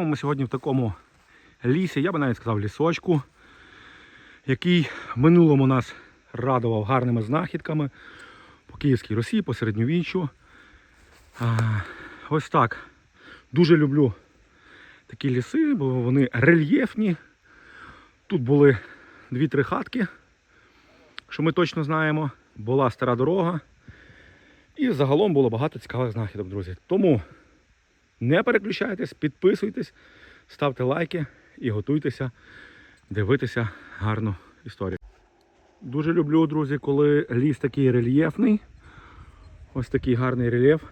копаємо ми сьогодні в такому лісі, я би навіть сказав лісочку, який в минулому нас радував гарними знахідками по Київській Русі, по середньовіччю. Ось так. Дуже люблю такі ліси, бо вони рельєфні. Тут були дві-три хатки, що ми точно знаємо. Була стара дорога. І загалом було багато цікавих знахідок, друзі. Тому не переключайтесь, підписуйтесь, ставте лайки і готуйтеся дивитися гарну історію. Дуже люблю, друзі, коли ліс такий рельєфний. Ось такий гарний рельєф.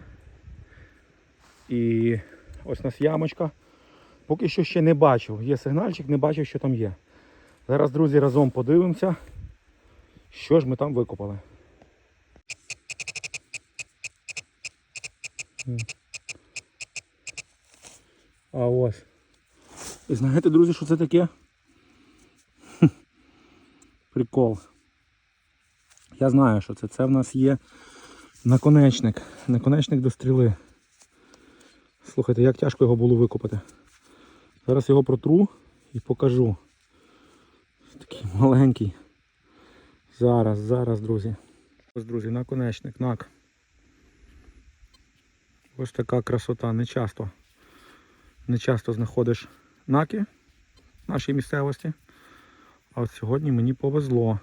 І ось у нас ямочка. Поки що ще не бачив. Є сигнальчик, не бачив, що там є. Зараз, друзі, разом подивимося, що ж ми там викопали. А ось. І знаєте, друзі, що це таке? Прикол. Я знаю, що це. Це в нас є наконечник. Наконечник до стріли. Слухайте, як тяжко його було викопати. Зараз його протру і покажу. Такий маленький. Зараз, зараз, друзі. Ось, друзі, наконечник, нак. Ось така красота. Не часто. Не часто знаходиш наки в нашій місцевості. А от сьогодні мені повезло.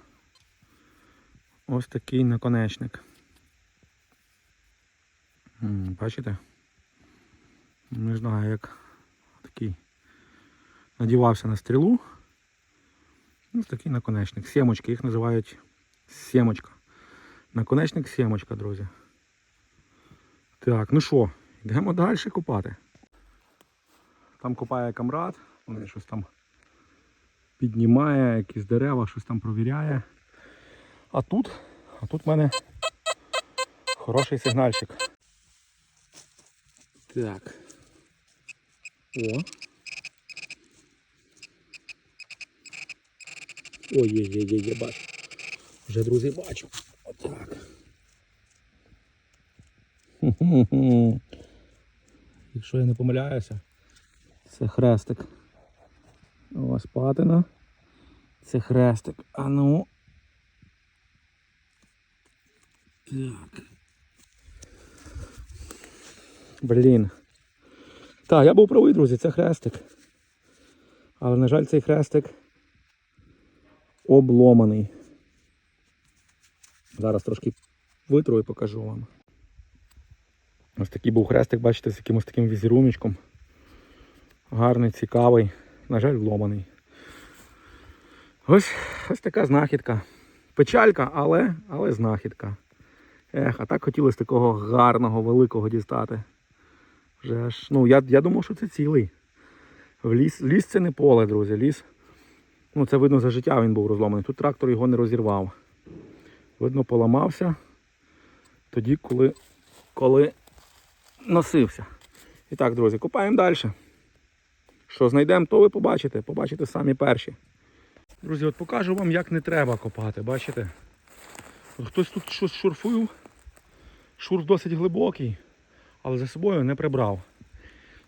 Ось такий наконечник. Бачите? Не знаю, як такий надівався на стрілу. Ось такий наконечник. Сімочки, їх називають сімочка. Наконечник сімочка, друзі. Так, ну що, йдемо далі купати. Там копає камрад, він щось там піднімає, якісь дерева, щось там провіряє. А тут, а тут в мене хороший сигнальчик. Так. О. Ой, є, є, є, є, бачу. Вже, друзі, бачу. Отак. Якщо я не помиляюся, це хрестик. Ось патина. Це хрестик. А ну. Так. Блін. Так, я був правий, друзі, це хрестик. Але, на жаль, цей хрестик обломаний. Зараз трошки витру і покажу вам. Ось такий був хрестик, бачите, з якимось таким візеруночком. Гарний, цікавий, на жаль, вломаний. Ось ось така знахідка. Печалька, але, але знахідка. Ех, а так хотілося такого гарного, великого дістати. Вже ж, ну, я, я думав, що це цілий. В ліс, ліс це не поле, друзі. Ліс. Ну, це видно за життя він був розломаний. Тут трактор його не розірвав. Видно, поламався тоді, коли, коли носився. І так, друзі, копаємо далі. Що знайдемо, то ви побачите. Побачите самі перші. Друзі, от покажу вам, як не треба копати, бачите? Хтось тут щось шурфує. Шурф досить глибокий, але за собою не прибрав.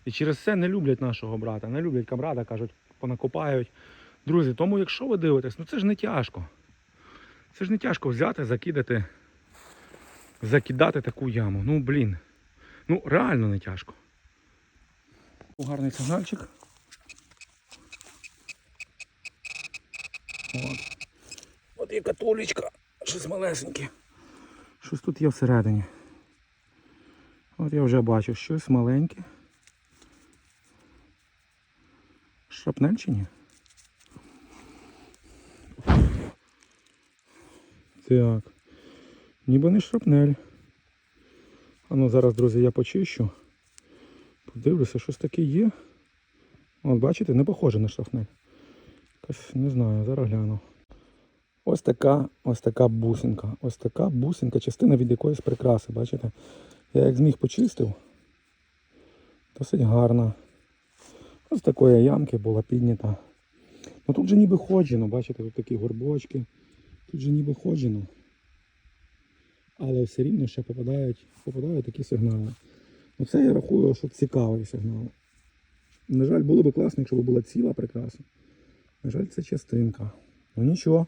І через це не люблять нашого брата, не люблять камрада, кажуть, понакопають. Друзі, тому якщо ви дивитесь, ну це ж не тяжко. Це ж не тяжко взяти, закидати, закидати таку яму. Ну блін. Ну реально не тяжко. Гарний сигнальчик. От. От є католічка, щось малесеньке. Щось тут є всередині. От я вже бачу щось маленьке. Шрапнель чи ні? Так. Ніби не шрапнель. А ну зараз, друзі, я почищу. Подивлюся, щось таке є. От бачите, не похоже на шрапнель. Якась, не знаю, зараз гляну. Ось така, ось така бусинка. Ось така бусинка, частина від якоїсь прикраси, бачите? Я як зміг почистив. Досить гарна. Ось такої ямки була піднята. Ну тут же ніби ходжено, бачите, тут такі горбочки. Тут же ніби ходжено. Але все рівно ще попадають, попадають такі сигнали. Оце я рахую, що цікавий сигнал. На жаль, було б класно, якщо б була ціла прекрасна. На жаль, це частинка. Ну нічого.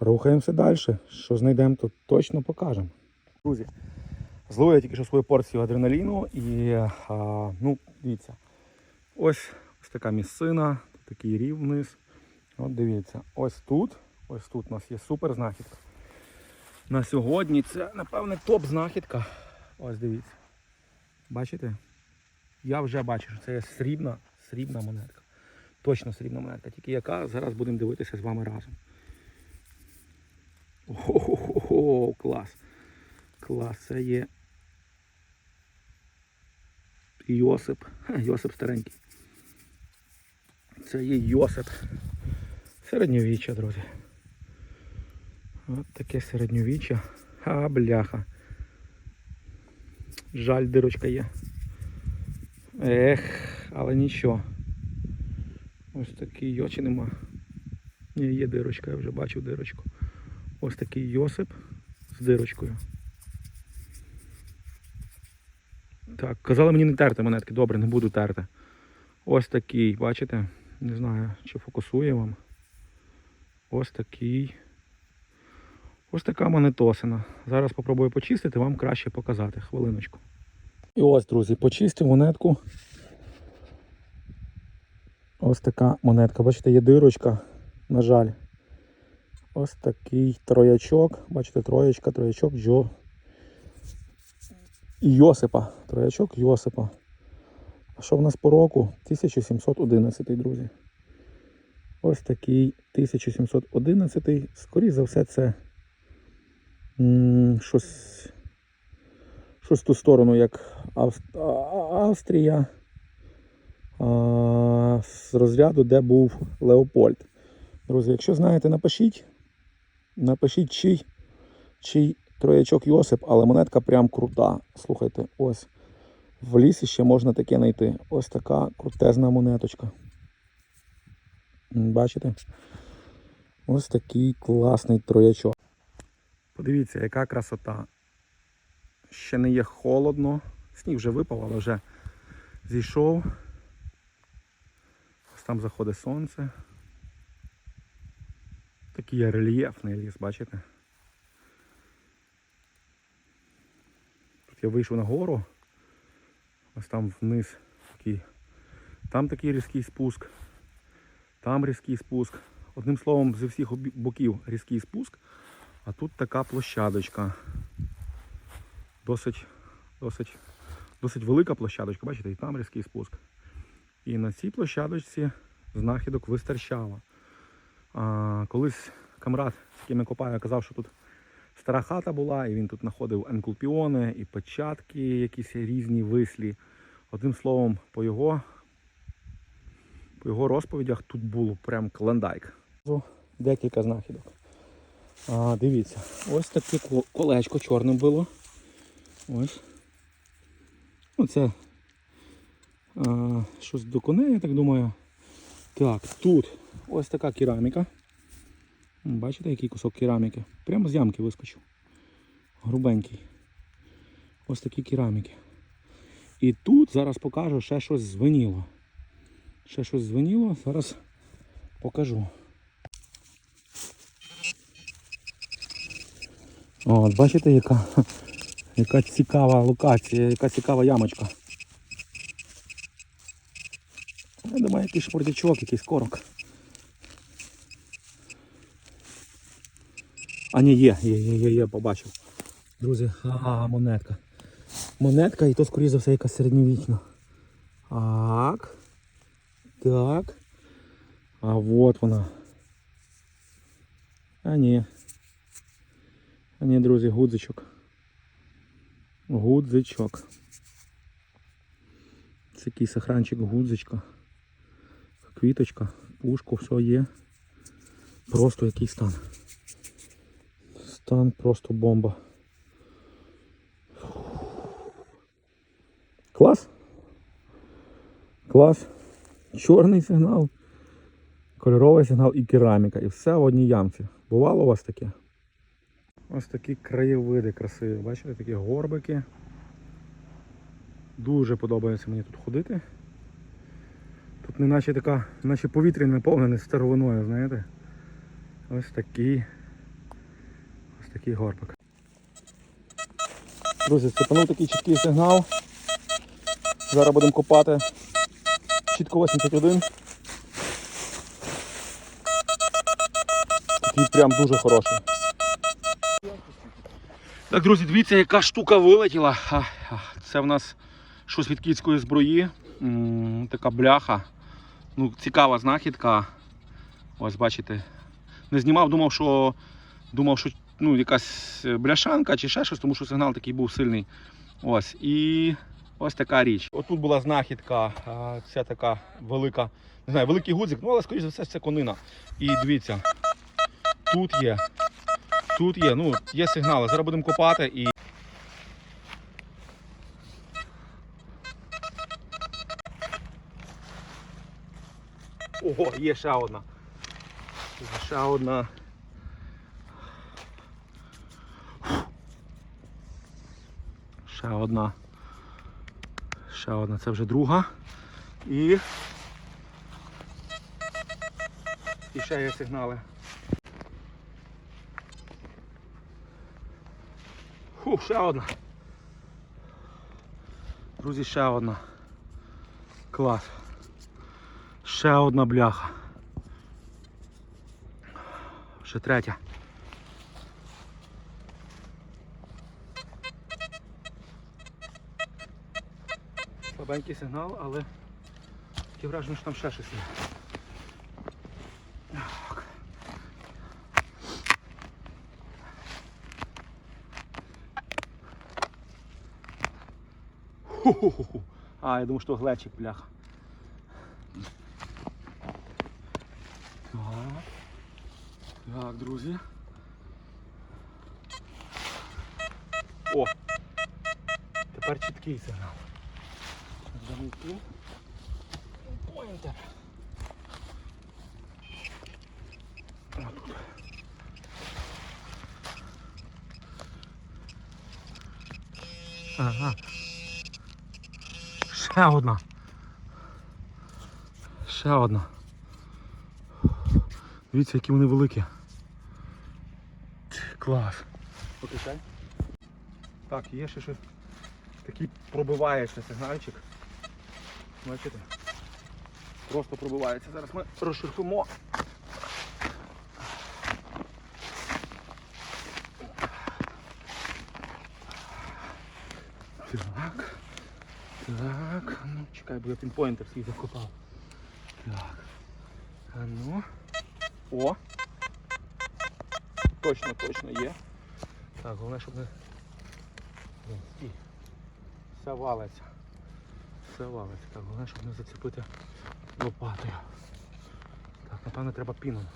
Рухаємося далі. Що знайдемо, то точно покажемо. Друзі, зловив я тільки що свою порцію адреналіну і а, ну, дивіться. Ось, ось така місцина, такий рів вниз. От дивіться, ось тут, ось тут у нас є супер знахідка. На сьогодні це, напевне, топ знахідка. Ось дивіться. Бачите? Я вже бачу, що це є срібна, срібна монетка. Точно срібна монетка. Тільки яка зараз будемо дивитися з вами разом. Ого, клас. Клас, це є Йосип. Йосип старенький. Це є Йосип. Середньовіччя, друзі. От таке середньовіччя. А, бляха. Жаль, дирочка є. Ех, але нічого. Ось такий очі нема. Ні, є дирочка, я вже бачив дирочку. Ось такий Йосип з дирочкою. Так, казали мені не терти монетки. Добре, не буду терти. Ось такий, бачите? Не знаю, чи фокусує вам. Ось такий. Ось така монетосина. Зараз спробую почистити, вам краще показати. Хвилиночку. І ось, друзі, почистив монетку. Ось така монетка. Бачите, є дирочка, на жаль. Ось такий троячок. Бачите, троєчка, троячок Джо. Йосипа. Троячок Йосипа. А що в нас по року? 1711, друзі. Ось такий 1711. Скоріше за все, це щось, щось ту сторону, як Австрія. З розряду, де був Леопольд. Друзі, якщо знаєте, напишіть. Напишіть, чий, чий троячок Йосип, але монетка прям крута. Слухайте, ось. В лісі ще можна таке знайти. Ось така крутезна монеточка. Бачите? Ось такий класний троячок. Подивіться, яка красота. Ще не є холодно. Сніг вже випав, але вже зійшов. Там заходить сонце. Такий рельєфний ліс, бачите? Тут я вийшов на гору. Ось там вниз такий. Там такий різкий спуск. Там різкий спуск. Одним словом, зі всіх боків різкий спуск. А тут така площадочка. Досить, досить, досить велика площадочка, бачите, і там різкий спуск. І на цій площадочці знахідок вистачало. А, колись камрад, з яким я копаю, казав, що тут стара хата була, і він тут знаходив енкулпіони і печатки, якісь різні вислі. Одним словом, по його, по його розповідях тут було прям клондайк. Декілька знахідок. А, дивіться, ось таке колечко чорне було. Ось. Оце а, щось до коней, я так думаю. Так, тут ось така кераміка. Бачите, який кусок кераміки? Прямо з ямки вискочив. Грубенький. Ось такі кераміки. І тут зараз покажу ще щось звеніло. Ще щось звеніло, зараз покажу. От, бачите, яка, яка цікава локація, яка цікава ямочка. Я думаю, якийсь шпортячок, якийсь корок. А ні, є, є, є, є, є, побачив. Друзі, ага, монетка. Монетка і то, скоріше за все, якась середньовічна. Так. Так. А от вона. А ні. А ні, друзі, гудзичок. Гудзичок. Це якийсь охранчик гудзичка. Квіточка, пушку, все є. Просто який стан. Стан просто бомба. Клас. Клас. Чорний сигнал, кольоровий сигнал і кераміка. І все в одній ямці. Бувало у вас таке? Ось такі краєвиди красиві. Бачите, такі горбики. Дуже подобається мені тут ходити. Тут неначе така, наче повітря наповнене старовиною, знаєте. Ось такий. Ось такий горбик. Друзі, цепанув такий чіткий сигнал. Зараз будемо копати. Чітко 81. Такий прям дуже хороший. Так, друзі, дивіться, яка штука вилетіла. Це в нас щось від кіцької зброї. Така бляха. Ну, цікава знахідка. Ось бачите. Не знімав, думав, що думав, що ну, якась бляшанка чи ще щось, тому що сигнал такий був сильний. Ось. І ось така річ. Отут була знахідка, ця така велика, не знаю, великий гудзик, ну але скоріш за все це конина. І дивіться, тут є. Тут є, ну, є сигнали. Зараз будемо копати і. Ого, є ще одна. Ще одна. Ще одна. Ще одна, це вже друга. І. І ще є сигнали. Фу, ще одна. Друзі, ще одна. Клас. Ще одна бляха. Ще третя. Слабенький сигнал, але таке враження, що там ще щось є. Ху-ху-ху. А, я думаю, что глечик, бляха. Так. Так, друзі. О! Тепер чіткий сигнал. Замітив. Поінтер. Отут. Ага. Ще одна. Ще одна. Дивіться, які вони великі. Клас. Покишай. Так, є ще щось. Такий пробиває ще сигнальчик. Бачите? Просто пробивається. Зараз ми розширфимо. Так. Так, ну чекай, бо я пінпойнтер свій закопав. Так. А ну. О! Точно, точно є. Так, головне, щоб не. Стій. Все валиться. Все валиться. Так, головне, щоб не зацепити лопатою. Так, напевно, треба піном.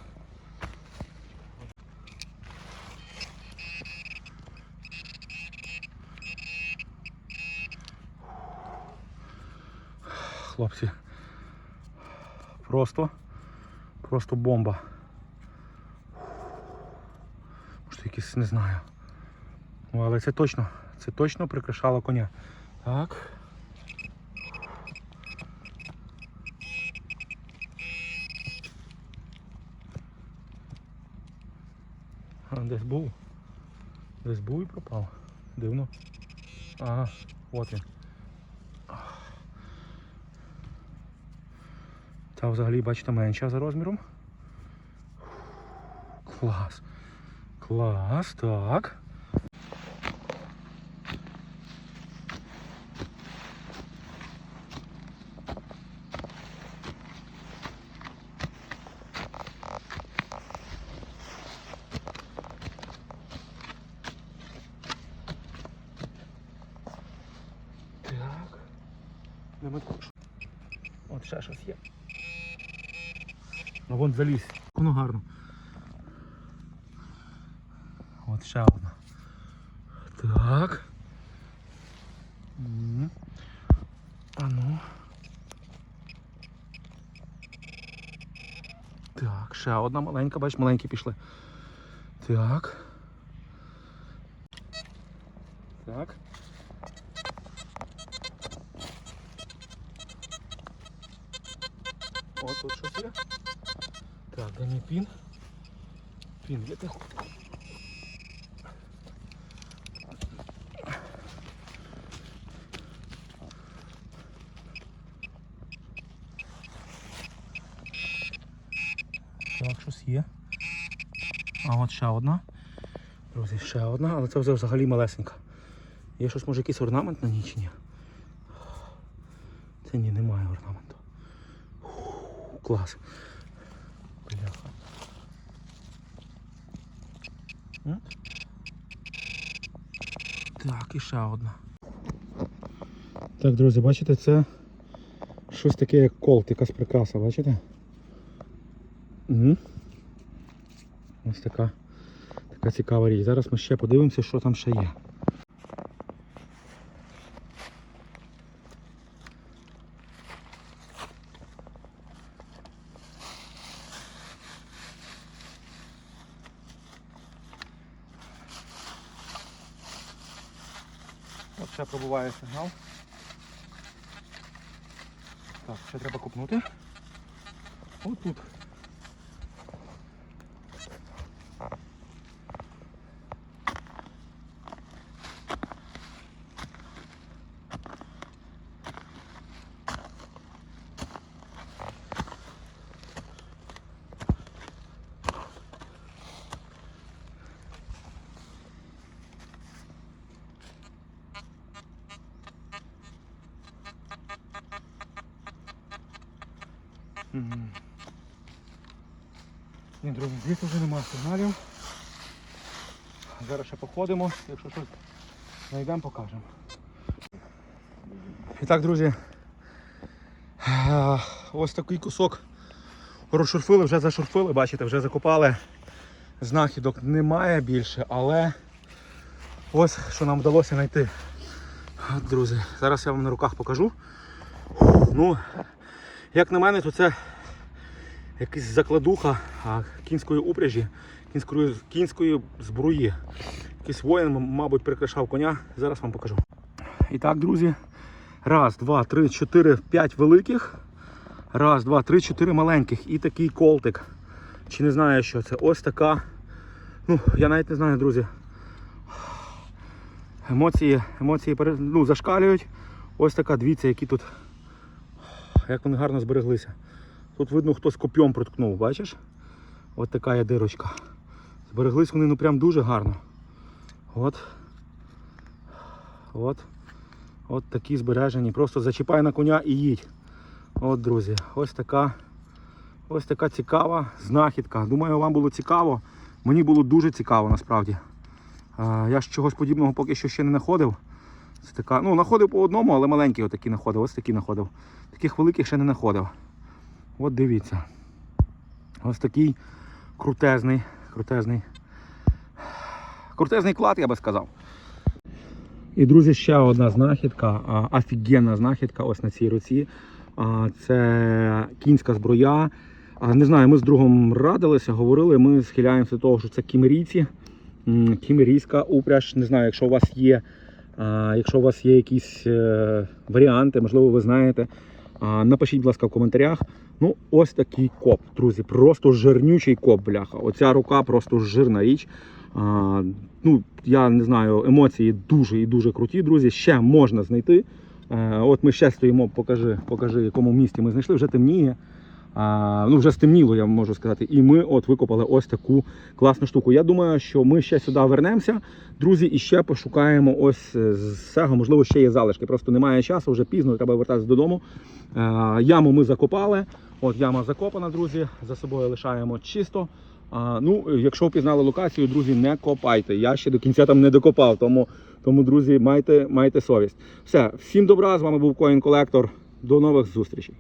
Хлопці. Просто, просто бомба. Може не знаю. Ну, але це точно, це точно прикрашало коня. Так. А, десь був. Десь був і пропав. Дивно. Ага, от він. Та взагалі, бачите, менша за розміром. Клас. Клас, так. Так. Де ми також? От є. Ну вон заліз. Воно гарно. От ще одна. Так. А ну. Так, ще одна маленька, бач, маленькі пішли. Так. Так, щось є. А от ще одна. Друзі, ще одна, але це вже взагалі малесенька. Є щось, може, якийсь орнамент на ній чи ні? Це ні, немає орнаменту. Клас. Бляха. Так, і ще одна. Так, друзі, бачите, це щось таке, як колт, якась прикраса, бачите? Угу. Ось така, така цікава річ. Зараз ми ще подивимося, що там ще є. Ні, друзі, звідси вже немає сигналів. Зараз ще походимо, якщо щось знайдемо, покажемо. І так, друзі, ось такий кусок розшурфили, вже зашурфили, бачите, вже закопали. Знахідок немає більше, але ось що нам вдалося знайти. Друзі, зараз я вам на руках покажу. Ну, як на мене, то це якась закладуха кінської упряжі, кінської, кінської збруї. Якийсь воїн, мабуть, прикрашав коня. Зараз вам покажу. І так, друзі. Раз, два, три, чотири, п'ять великих. Раз, два, три, чотири маленьких. І такий колтик. Чи не знаю, що це. Ось така. Ну, я навіть не знаю, друзі. Емоції, емоції ну, зашкалюють. Ось така, дивіться, які тут як вони гарно збереглися. Тут видно, хтось коп'єм проткнув, бачиш? Ось така є дирочка. Збереглись вони ну прям дуже гарно. От. От. От такі збережені. Просто зачіпай на коня і їдь. От, друзі, ось така. Ось така цікава знахідка. Думаю, вам було цікаво. Мені було дуже цікаво насправді. Я ж чогось подібного поки що ще не знаходив. Це така, ну, знаходив по одному, але маленькі отакі знаходив. Ось такі знаходив. Таких великих ще не знаходив. От дивіться. Ось такий крутезний, крутезний. Крутезний клад, я би сказав. І, друзі, ще одна знахідка, офігенна знахідка ось на цій руці. Це кінська зброя. Не знаю, ми з другом радилися, говорили, ми схиляємося до того, що це кімерійці. Кімерійська упряж. Не знаю, якщо у вас є, якщо у вас є якісь е, варіанти, можливо, ви знаєте. Напишіть, будь ласка, в коментарях. Ну, ось такий коп, друзі. Просто жирнючий коп, бляха. Оця рука просто жирна річ. Ну, я не знаю, емоції дуже і дуже круті, друзі. Ще можна знайти. Е, от ми ще стоїмо, покажи, покажи, якому місті ми знайшли, вже темніє. А, ну, вже стемніло, я можу сказати. І ми от викопали ось таку класну штуку. Я думаю, що ми ще сюди вернемося, друзі, і ще пошукаємо ось е, з цього, можливо, ще є залишки. Просто немає часу, вже пізно, треба вертатися додому. Е, яму ми закопали. От яма закопана, друзі. За собою лишаємо чисто. А, ну, якщо впізнали локацію, друзі, не копайте. Я ще до кінця там не докопав, тому, тому друзі, майте, майте совість. Все, всім добра, з вами був Коін Колектор. До нових зустрічей.